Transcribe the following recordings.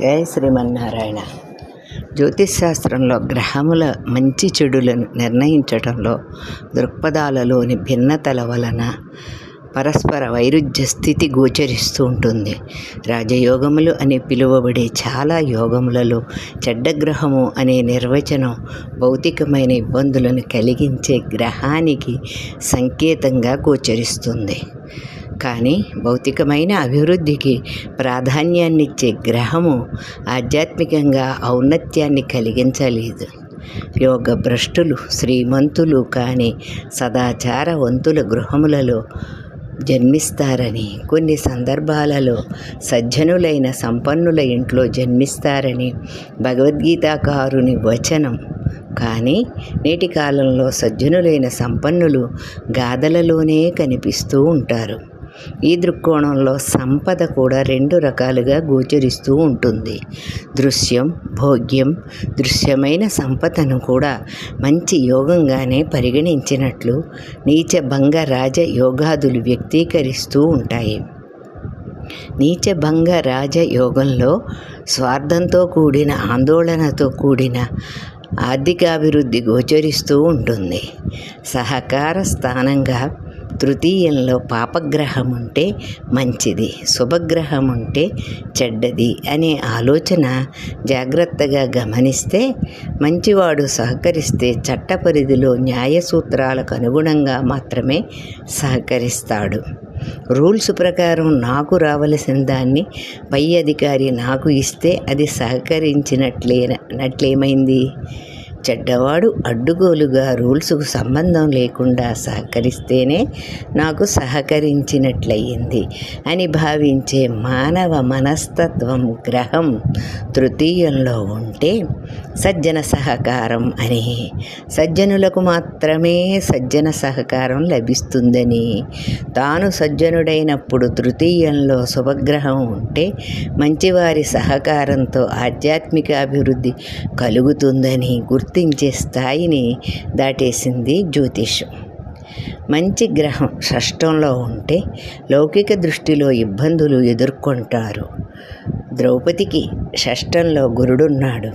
జయ శ్రీమన్నారాయణ. జ్యోతిష్ శాస్త్రంలో గ్రహముల మంచి చెడులను నిర్ణయించడంలో దృక్పథాలలోని భిన్నతల వలన పరస్పర వైరుధ్య స్థితి గోచరిస్తూ ఉంటుంది. రాజయోగములు అని పిలువబడే చాలా యోగములలో చెడ్డగ్రహము అనే నిర్వచనం భౌతికమైన ఇబ్బందులను కలిగించే గ్రహానికి సంకేతంగా గోచరిస్తుంది. కానీ భౌతికమైన అభివృద్ధికి ప్రాధాన్యాన్నిచ్చే గ్రహము ఆధ్యాత్మికంగా ఔన్నత్యాన్ని కలిగించలేదు. యోగ భ్రష్టులు శ్రీమంతులు కానీ సదాచారవంతుల గృహములలో జన్మిస్తారని కొన్ని సందర్భాలలో సజ్జనులైన సంపన్నుల ఇంట్లో జన్మిస్తారని భగవద్గీతాకారుని వచనం. కానీ నేటి కాలంలో సజ్జనులైన సంపన్నులు గాథలలోనే కనిపిస్తూ ఉంటారు. ఈ దృక్కోణంలో సంపద కూడా రెండు రకాలుగా గోచరిస్తూ ఉంటుంది. దృశ్యం భోగ్యం దృశ్యమైన సంపదను కూడా మంచి యోగంగానే పరిగణించినట్లు నీచ భంగ రాజ యోగాదులు వ్యక్తీకరిస్తూ ఉంటాయి. నీచభంగ రాజయోగంలో స్వార్థంతో కూడిన ఆందోళనతో కూడిన ఆర్థికాభివృద్ధి గోచరిస్తూ ఉంటుంది. సహకార స్థానంగా తృతీయంలో పాపగ్రహం ఉంటే మంచిది శుభగ్రహం ఉంటే చెడ్డది అనే ఆలోచన జాగ్రత్తగా గమనిస్తే మంచివాడు సహకరిస్తే చట్ట పరిధిలో న్యాయ సూత్రాలకు అనుగుణంగా మాత్రమే సహకరిస్తాడు. రూల్స్ ప్రకారం నాకు రావలసిన దాన్ని పై అధికారి నాకు ఇస్తే అది సహకరించినట్లే నట్లేమైంది? చెడ్డవాడు అడ్డుగోలుగా రూల్స్కు సంబంధం లేకుండా సహకరిస్తేనే నాకు సహకరించినట్లయింది అని భావించే మానవ మనస్తత్వం గ్రహం తృతీయంలో ఉంటే సజ్జన సహకారం అని. సజ్జనులకు మాత్రమే సజ్జన సహకారం లభిస్తుందని. తాను సజ్జనుడైనప్పుడు తృతీయంలో శుభగ్రహం ఉంటే మంచివారి సహకారంతో ఆధ్యాత్మిక అభివృద్ధి కలుగుతుందని గుర్తు గుర్తించే స్థాయిని దాటేసింది జ్యోతిషం. మంచి గ్రహం షష్టంలో ఉంటే లౌకిక దృష్టిలో ఇబ్బందులు ఎదుర్కొంటారు. ద్రౌపదికి షష్టంలో గురుడున్నాడు.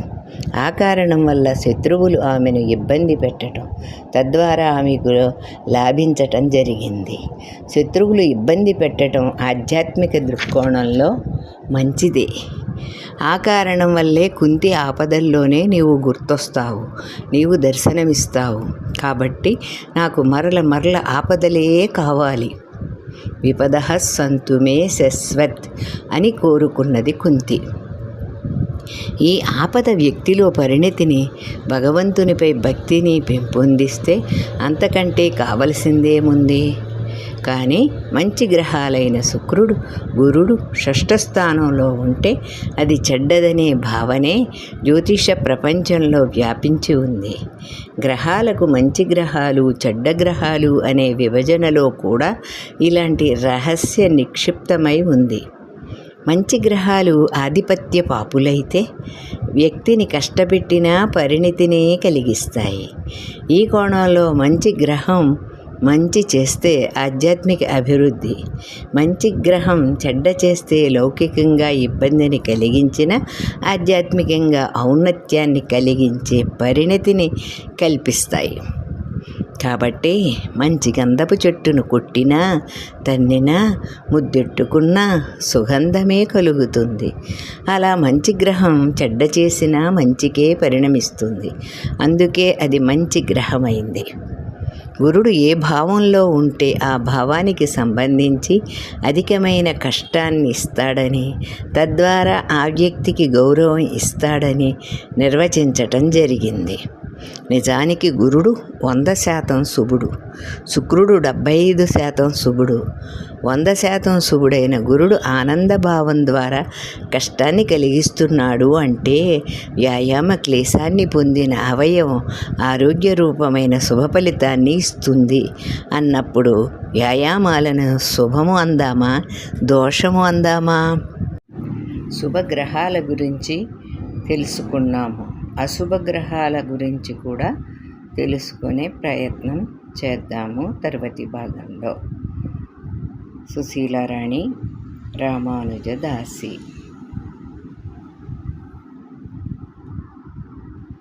ఆ కారణం వల్ల శత్రువులు ఆమెను ఇబ్బంది పెట్టడం తద్వారా ఆమెకు లాభించటం జరిగింది. శత్రువులు ఇబ్బంది పెట్టడం ఆధ్యాత్మిక దృక్కోణంలో మంచిదే. ఆ కారణం వల్లే కుంతి ఆపదల్లోనే నీవు గుర్తొస్తావు నీవు దర్శనమిస్తావు. కాబట్టి నాకు మరల మరల ఆపదలే కావాలి. విపద సంతుమే శశ్వత్ అని కోరుకున్నది కుంతి. ఈ ఆపద వ్యక్తిలో పరిణతిని భగవంతునిపై భక్తిని పెంపొందిస్తే అంతకంటే కావలసిందేముంది? కానీ మంచి గ్రహాలైన శుక్రుడు గురుడు షష్ఠ స్థానంలో ఉంటే అది చెడ్డదనే భావనే జ్యోతిష ప్రపంచంలో వ్యాపించి ఉంది. గ్రహాలకు మంచి గ్రహాలు చెడ్డ గ్రహాలు అనే విభజనలో కూడా ఇలాంటి రహస్య నిక్షిప్తమై ఉంది. మంచి గ్రహాలు ఆధిపత్య పాపులైతే వ్యక్తిని కష్టపెట్టినా పరిణితినే కలిగిస్తాయి. ఈ కోణంలో మంచి గ్రహం మంచి చేస్తే ఆధ్యాత్మిక అభివృద్ధి మంచి గ్రహం చెడ్డ చేస్తే లౌకికంగా ఇబ్బందిని కలిగించిన ఆధ్యాత్మికంగా ఔన్నత్యాన్ని కలిగించే పరిణతిని కల్పిస్తాయి. కాబట్టి మంచి గంధపు చెట్టును కొట్టినా తన్నినా ముద్దెట్టుకున్నా సుగంధమే కలుగుతుంది. అలా మంచి గ్రహం చెడ్డ చేసినా మంచికే పరిణమిస్తుంది. అందుకే అది మంచి గ్రహమైంది. గురుడు ఏ భావంలో ఉంటే ఆ భావానికి సంబంధించి అధికమైన కష్టాన్ని ఇస్తాడని తద్వారా ఆ వ్యక్తికి గౌరవం ఇస్తాడని నిర్వచించటం జరిగింది. నిజానికి గురుడు వంద శాతం శుభుడు. శుక్రుడు డెబ్భై ఐదు శాతం శుభుడు. వంద శాతం శుభుడైన గురుడు ఆనందభావం ద్వారా కష్టాన్ని కలిగిస్తున్నాడు అంటే వ్యాయామ క్లేశాన్ని పొందిన అవయవం ఆరోగ్య రూపమైన శుభ ఫలితాన్ని ఇస్తుంది. అన్నప్పుడు వ్యాయామాలను శుభము అందామా? దోషము అందామా? శుభగ్రహాల గురించి తెలుసుకున్నాము. అశుభ గ్రహాల గురించి కూడా తెలుసుకునే ప్రయత్నం చేద్దాము తర్వాతి భాగంలో. సుశీలారాణి రామానుజదాసి